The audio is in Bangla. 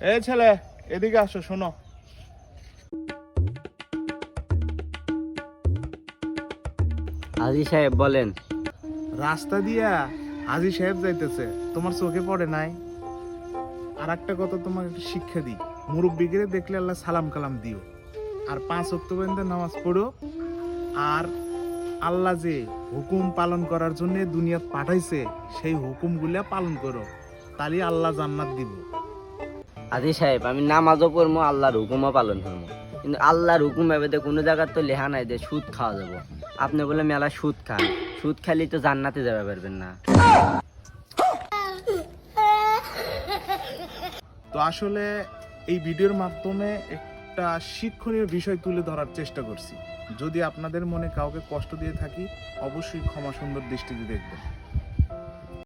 এই ছেলে এদিকে আসো শোনো। হাজি সাহেব বলেন। রাস্তা দিয়া হাজি সাহেব যাইতেছে তোমার চোখে পড়ে নাই? আর একটা কথা তোমার একটু শিক্ষা দিই। মুরব্বীকে দেখলে আল্লাহ সালাম কালাম দিও। আর পাঁচ অক্টোবর নামাজ পড়ো। আর আল্লাহ যে হুকুম পালন করার জন্য দুনিয়া পাঠাইছে সেই হুকুমগুলা পালন করো। তাহলে আল্লাহ জান্নাত দিব। হাজি সাহেব, আমি নামাজও পড়ব আল্লাহর হুকুমও পালন করব কিন্তু আল্লাহর হুকুম এবারে কোনো জায়গার তো লেখা নাই যে সুদ খাওয়া যাব। আপনি বলে মেলা সুদ খান। সুদ খালি তো জান্নাতে যাবে পারবেন না। তো আসলে এই ভিডিওর মাধ্যমে একটা শিক্ষণীয় বিষয় তুলে ধরার চেষ্টা করছি। যদি আপনাদের মনে কাউকে কষ্ট দিয়ে থাকি, অবশ্যই ক্ষমা সুন্দর দৃষ্টিতে দেখবেন।